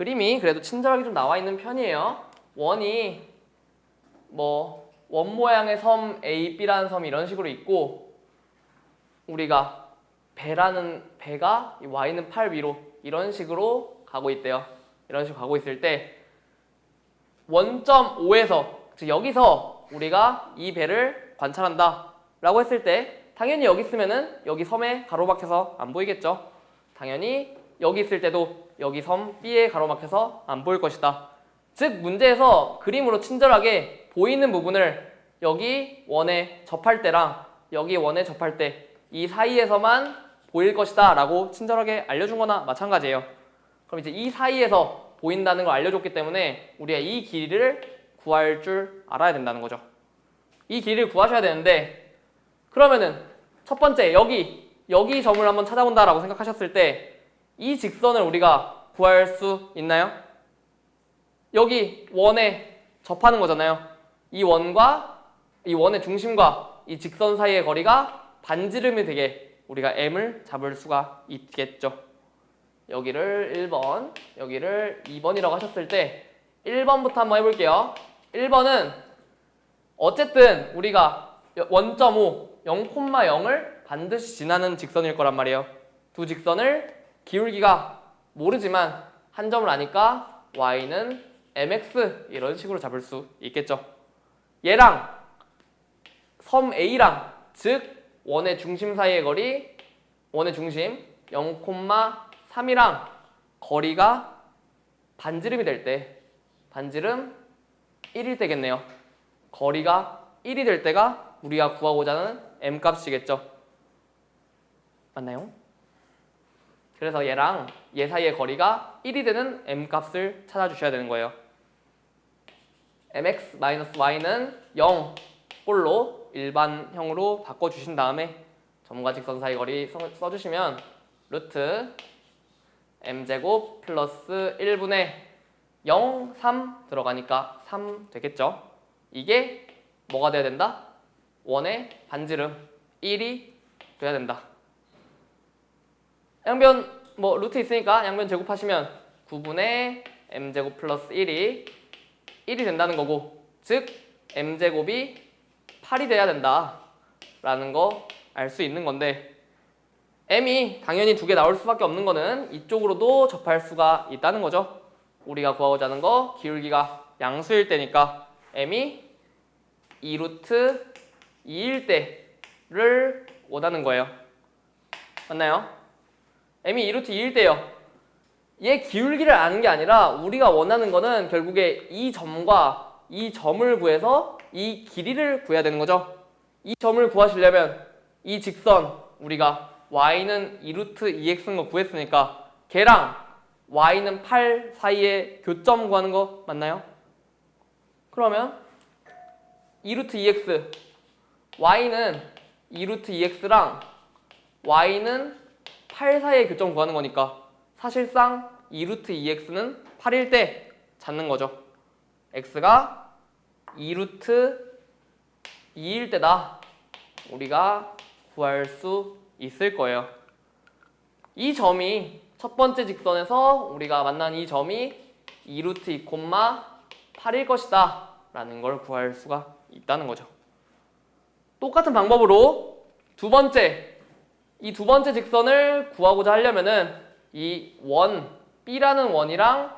그림이 그래도 친절하게 좀 나와 있는 편이에요. 원이 뭐 원 모양의 섬 A, B라는 섬이 이런 식으로 있고 우리가 배라는 배가 이 Y는 8 위로 이런 식으로 가고 있대요. 이런 식으로 가고 있을 때 원점 5에서 즉 여기서 우리가 이 배를 관찰한다 라고 했을 때 당연히 여기 있으면은 여기 섬에 가로막혀서 안 보이겠죠. 당연히 여기 있을 때도 여기 섬 B에 가로막혀서 안 보일 것이다. 즉 문제에서 그림으로 친절하게 보이는 부분을 여기 원에 접할 때랑 여기 원에 접할 때 이 사이에서만 보일 것이다 라고 친절하게 알려준 거나 마찬가지예요. 그럼 이제 이 사이에서 보인다는 걸 알려줬기 때문에 우리가 이 길이를 구할 줄 알아야 된다는 거죠. 이 길이를 구하셔야 되는데 그러면은 첫 번째 여기 여기 점을 한번 찾아본다라고 생각하셨을 때 이 직선을 우리가 구할 수 있나요? 여기 원에 접하는 거잖아요. 이 원과 이 원의 중심과 이 직선 사이의 거리가 반지름이 되게 우리가 m을 잡을 수가 있겠죠. 여기를 1번, 여기를 2번이라고 하셨을 때 1번부터 한번 해볼게요. 1번은 어쨌든 우리가 원점 5, 0,0을 반드시 지나는 직선일 거란 말이에요. 두 직선을 기울기가 모르지만 한 점을 아니까 y는 mx 이런 식으로 잡을 수 있겠죠. 얘랑 섬 A랑 즉 원의 중심 사이의 거리 원의 중심 0,3이랑 거리가 반지름이 될 때 반지름 1일 때겠네요. 거리가 1이 될 때가 우리가 구하고자 하는 m 값이겠죠. 맞나요? 그래서 얘랑 얘 사이의 거리가 1이 되는 m 값을 찾아주셔야 되는 거예요. mx-y는 0 꼴로 일반형으로 바꿔주신 다음에 점과 직선 사이 거리 써- 써주시면 루트 m제곱 플러스 1분의 0, 3 들어가니까 3 되겠죠. 이게 뭐가 돼야 된다? 원의 반지름 1이 돼야 된다. 양변 뭐 루트 있으니까 양변 제곱하시면 9분의 m제곱 플러스 1이 1이 된다는 거고 즉 m제곱이 8이 돼야 된다 라는 거 알 수 있는 건데 m이 당연히 두 개 나올 수밖에 없는 거는 이쪽으로도 접할 수가 있다는 거죠 우리가 구하고자 하는 거 기울기가 양수일 때니까 m이 2루트 2일 때를 원하는 거예요 맞나요? M이 2루트 2일 때요 얘 기울기를 아는 게 아니라 우리가 원하는 거는 결국에 이 점과 이 점을 구해서 이 길이를 구해야 되는 거죠. 이 점을 구하시려면 이 직선 우리가 y는 2루트 2x인 거 구했으니까 걔랑 y는 8 사이의 교점 구하는 거 맞나요? 그러면 2루트 2x y는 2루트 2x랑 y는 8 사이의 교점 구하는 거니까 사실상 2루트 2x는 8일 때 찾는 거죠. x가 2루트 2일 때다. 우리가 구할 수 있을 거예요. 이 점이 첫 번째 직선에서 우리가 만난 이 점이 2루트 2, 8일 것이다. 라는 걸 구할 수가 있다는 거죠. 똑같은 방법으로 두 번째 이 두 번째 직선을 구하고자 하려면은 이 원 B라는 원이랑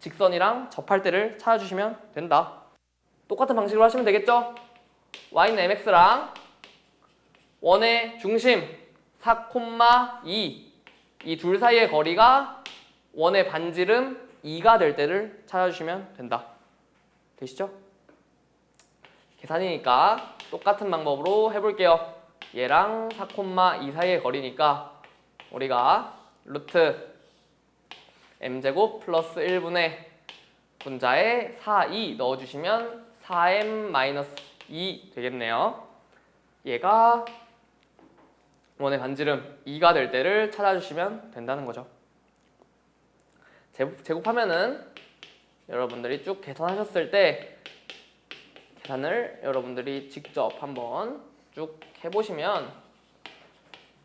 직선이랑 접할 때를 찾아주시면 된다. 똑같은 방식으로 하시면 되겠죠? y는 mx랑 원의 중심 4,2 이 둘 사이의 거리가 원의 반지름 2가 될 때를 찾아주시면 된다. 되시죠? 계산이니까 똑같은 방법으로 해볼게요. 얘랑 4,2 사이의 거리니까 우리가 루트 m제곱 플러스 1분의 분자에 4, 2 넣어주시면 4m 마이너스 2 되겠네요. 얘가 원의 반지름 2가 될 때를 찾아주시면 된다는 거죠. 제곱, 제곱하면은 여러분들이 쭉 계산하셨을 때 계산을 여러분들이 직접 한번 쭉 해보시면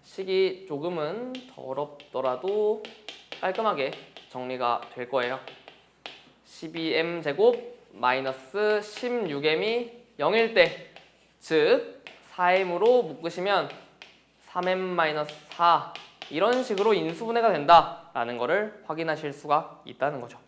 식이 조금은 더럽더라도 깔끔하게 정리가 될 거예요. 12m 제곱 마이너스 16m이 0일 때, 즉 4m으로 묶으시면 3m 마이너스 4 이런 식으로 인수분해가 된다라는 거를 확인하실 수가 있다는 거죠.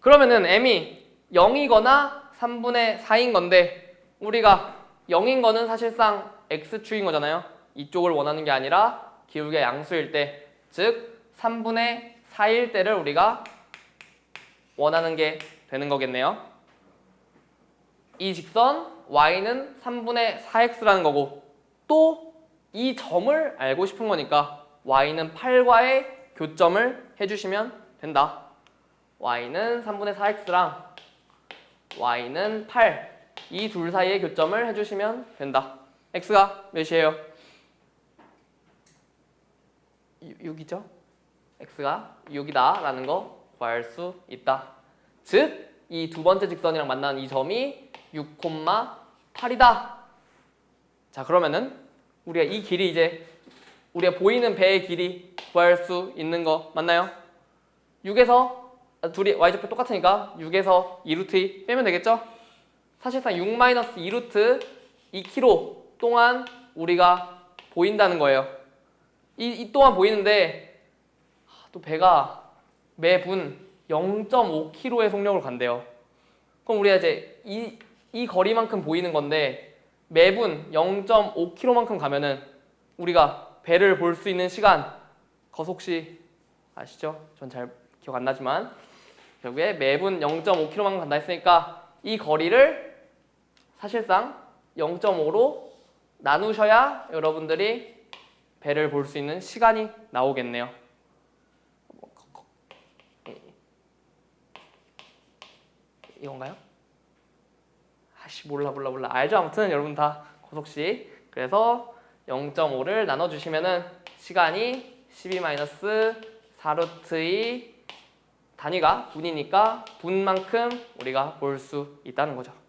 그러면은 m이 0이거나 3분의 4인 건데 우리가 0인 거는 사실상 x축인 거잖아요. 이쪽을 원하는 게 아니라 기울기가 양수일 때, 즉 3분의 4일 때를 우리가 원하는 게 되는 거겠네요. 이 직선 y는 3분의 4x라는 거고 또 이 점을 알고 싶은 거니까 y는 8과의 교점을 해주시면 된다. y는 3분의 4x랑 y는 8. 이 둘 사이의 교점을 해주시면 된다. x가 몇이에요? 6이죠? x가 6이다 라는 거 구할 수 있다. 즉, 이 두 번째 직선이랑 만나는 이 점이 6,8이다. 자, 그러면은 우리가 이 길이 이제 우리가 보이는 배의 길이 구할 수 있는 거 맞나요? 6에서 아, 둘이 y좌표 똑같으니까 6에서 2루트 2 빼면 되겠죠? 사실상 6 마이너스 2루트 2km 동안 우리가 보인다는 거예요. 이, 이 동안 보이는데 아, 또 배가 매분 0.5km의 속력을 간대요. 그럼 우리가 이제 이, 이 거리만큼 보이는 건데 매분 0.5km만큼 가면은 우리가 배를 볼 수 있는 시간 거속시 아시죠? 전 잘 기억 안 나지만 결국에 매분 0.5km만 간다 했으니까 이 거리를 사실상 0.5로 나누셔야 여러분들이 배를 볼 수 있는 시간이 나오겠네요. 이건가요? 아씨 몰라 몰라 몰라 알죠 아무튼 여러분 다 고속시 그래서 0.5를 나눠주시면은 시간이 12 마이너스 4루트 2 단위가 분이니까 분만큼 우리가 볼 수 있다는 거죠.